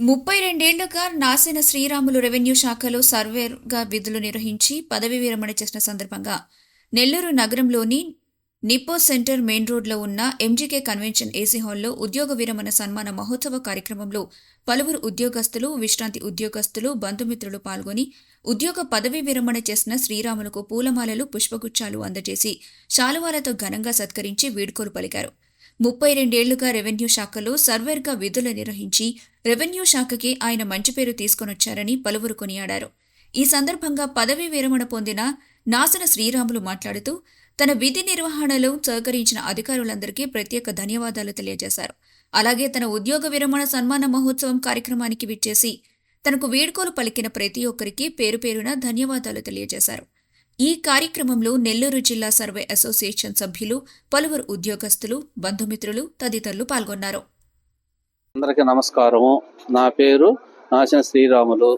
ముప్పై రెండేళ్ళుగా నాసిన శ్రీరాములు రెవెన్యూ శాఖలో సర్వేర్గా విధులు నిర్వహించి పదవి విరమణ చేసిన సందర్భంగా నెల్లూరు నగరంలోని నిప్పో సెంటర్ మెయిన్ రోడ్లో ఉన్న ఎంజీకే కన్వెన్షన్ ఏసీ హాల్లో ఉద్యోగ విరమణ సన్మాన మహోత్సవ కార్యక్రమంలో పలువురు ఉద్యోగస్తులు విశ్రాంతి ఉద్యోగస్తులు బంధుమిత్రులు పాల్గొని ఉద్యోగ పదవి విరమణ చేసిన శ్రీరాములకు పూలమాలలు పుష్పగుచ్చాలు అందజేసి శాలువాలతో ఘనంగా సత్కరించి వీడ్కోలు పలికారు. ముప్పై రెండేళ్ళుగా రెవెన్యూ శాఖలో సర్వేర్గా విధులు నిర్వహించి రెవెన్యూ శాఖకి ఆయన మంచి పేరు తీసుకొనొచ్చారని పలువురు కొనియాడారు. ఈ సందర్భంగా పదవీ విరమణ పొందిన నాసన శ్రీరాములు మాట్లాడుతూ తన విధి నిర్వహణలో సహకరించిన అధికారులందరికీ ప్రత్యేక ధన్యవాదాలు తెలియజేశారు. అలాగే తన ఉద్యోగ విరమణ సన్మాన మహోత్సవం కార్యక్రమానికి విచ్చేసి తనకు వేడుకోలు పలికిన ప్రతి ఒక్కరికి పేరు పేరున ధన్యవాదాలు తెలియజేశారు. ఈ కార్యక్రమంలో నెల్లూరు జిల్లా సర్వే అసోసియేషన్ సభ్యులు పలువురు ఉద్యోగస్తులు బంధుమిత్రులు తదితరులు పాల్గొన్నారు. అందరికీ నమస్కారము. నా పేరు నాశన శ్రీరాములు.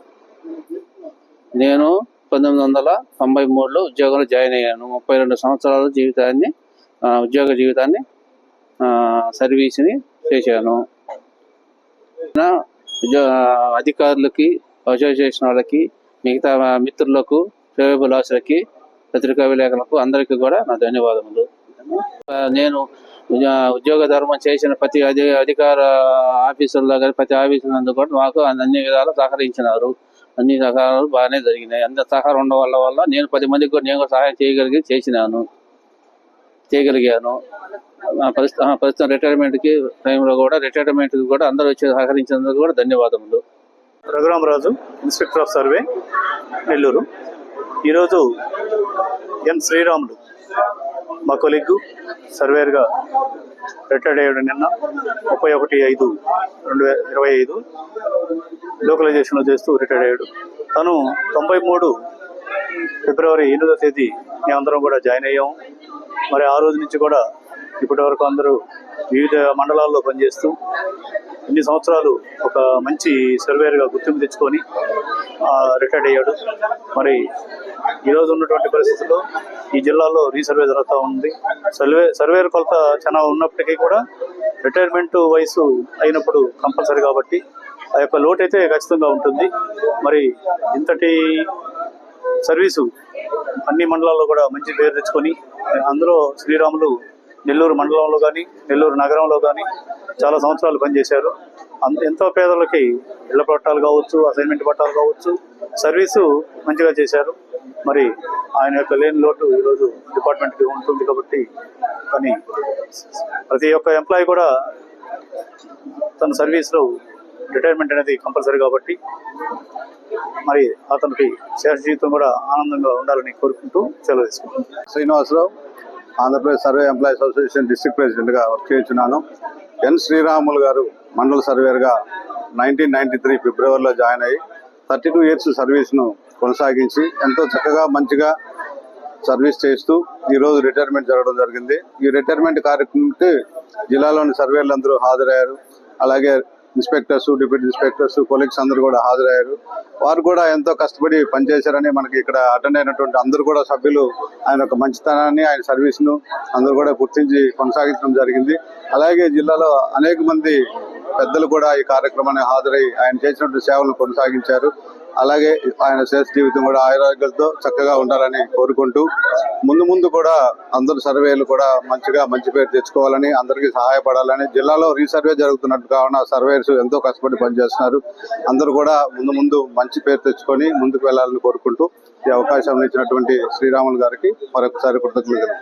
నేను పంతొమ్మిది వందల తొంభై మూడులో ఉద్యోగంలో జాయిన్ అయ్యాను. ముప్పై రెండు సంవత్సరాల జీవితాన్ని ఉద్యోగ జీవితాన్ని సర్వీస్ని చేశాను. నా అధికారులకి అసోసియేషన్ వాళ్ళకి మిగతా మిత్రులకు సేవబులాసులకి పత్రికా విలేకరులకు అందరికీ కూడా నా ధన్యవాదములు. నేను ఉద్యోగ ధర్మం చేసిన ప్రతి అధి అధికార ఆఫీసుల్లో కానీ ప్రతి ఆఫీసులందు కూడా మాకు అన్ని విధాలు సహకరించినారు. అన్ని సహకారాలు బాగానే జరిగినాయి. అంత సహకారం ఉండడం వల్ల వల్ల నేను పది మందికి కూడా నేను కూడా సహాయం చేయగలిగి చేసినాను. చేయగలిగాను. ప్రస్తుతం ప్రస్తుతం రిటైర్మెంట్కి టైంలో కూడా రిటైర్మెంట్కి కూడా అందరూ వచ్చి సహకరించినందుకు కూడా ధన్యవాదములు. Raghuramaraju inspector of survey Nellore. ఈరోజు ఎన్ శ్రీరాములు మా కొలిగ్గు సర్వేర్గా రిటైర్డ్ అయ్యాడు నిన్న ముప్పై ఒకటి ఐదు రెండు వేల ఇరవై ఐదు. లోకలైజేషన్లో చేస్తూ రిటైర్డ్ అయ్యాడు. తను తొంభై మూడు ఫిబ్రవరి ఎనిమిదో తేదీ మేమందరం కూడా జాయిన్ అయ్యాము మరి ఆ రోజు నుంచి కూడా ఇప్పటి వరకు అందరూ వివిధ మండలాల్లో పనిచేస్తూ ఇన్ని సంవత్సరాలు ఒక మంచి సర్వేర్గా గుర్తింపు తెచ్చుకొని రిటైర్డ్ అయ్యాడు. మరి ఈరోజు ఉన్నటువంటి పరిస్థితుల్లో ఈ జిల్లాలో రీసర్వే జరుగుతూ ఉంది. సర్వే సర్వేర్ కొలత చాలా ఉన్నప్పటికీ కూడా రిటైర్మెంట్ వయసు అయినప్పుడు కంపల్సరీ కాబట్టి ఆ యొక్క లోటు అయితే ఖచ్చితంగా ఉంటుంది. మరి ఇంతటి సర్వీసు అన్ని మండలాల్లో కూడా మంచి పేరు తెచ్చుకొని అందులో శ్రీరాములు నెల్లూరు మండలంలో కానీ నెల్లూరు నగరంలో కానీ చాలా సంవత్సరాలు పనిచేశారు. అంత ఎంతో పేదలకి ఇళ్ళ పట్టాలు కావచ్చు అసైన్మెంట్ పట్టాలు కావచ్చు సర్వీసు మంచిగా చేశారు. మరి ఆయన యొక్క లేని లోటు ఈరోజు డిపార్ట్మెంట్కి ఉంటుంది కాబట్టి కానీ ప్రతి ఒక్క ఎంప్లాయీ కూడా తన సర్వీస్లో రిటైర్మెంట్ అనేది కంపల్సరీ కాబట్టి మరి అతనికి శేష జీవితం కూడా ఆనందంగా ఉండాలని కోరుకుంటూ సెలవు తీసుకుంటాను Srinivasarao Andhra Pradesh survey employees association district ప్రెసిడెంట్గా వర్క్ చేస్తున్నాను ఎన్ శ్రీరాములు గారు మండల సర్వేర్గా నైన్టీన్ నైన్టీ త్రీ ఫిబ్రవరిలో జాయిన్ అయ్యి థర్టీ టూ ఇయర్స్ సర్వీస్ను కొనసాగించి ఎంతో చక్కగా మంచిగా సర్వీస్ చేస్తూ ఈరోజు రిటైర్మెంట్ జరగడం జరిగింది. ఈ రిటైర్మెంట్ కార్యక్రమంకి జిల్లాలోని సర్వేలు అందరూ హాజరయ్యారు. అలాగే ఇన్స్పెక్టర్స్ డిప్యూటీ ఇన్స్పెక్టర్స్ కొలీగ్స్ అందరూ కూడా హాజరయ్యారు. వారు కూడా ఎంతో కష్టపడి పనిచేశారని మనకి ఇక్కడ అటెండ్ అయినటువంటి అందరూ కూడా సభ్యులు ఆయన యొక్క మంచితనాన్ని ఆయన సర్వీస్ను అందరూ కూడా గుర్తించి కొనసాగించడం జరిగింది. అలాగే జిల్లాలో అనేక మంది పెద్దలు కూడా ఈ కార్యక్రమాన్ని హాజరై ఆయన చేసినటువంటి సేవలను కొనసాగించారు. అలాగే ఆయన శేష జీవితం కూడా ఆరోగ్యాలతో చక్కగా ఉండాలని కోరుకుంటూ ముందు ముందు కూడా అందరు సర్వేలు కూడా మంచిగా మంచి పేరు తెచ్చుకోవాలని అందరికీ సహాయపడాలని జిల్లాలో రీసర్వే జరుగుతున్నట్టు కావున సర్వేయర్స్ ఎంతో కష్టపడి పనిచేస్తున్నారు. అందరూ కూడా ముందు ముందు మంచి పేరు తెచ్చుకొని ముందుకు వెళ్ళాలని కోరుకుంటూ ఈ అవకాశం ఇచ్చినటువంటి శ్రీరాములు గారికి మరొకసారి కృతజ్ఞతలు.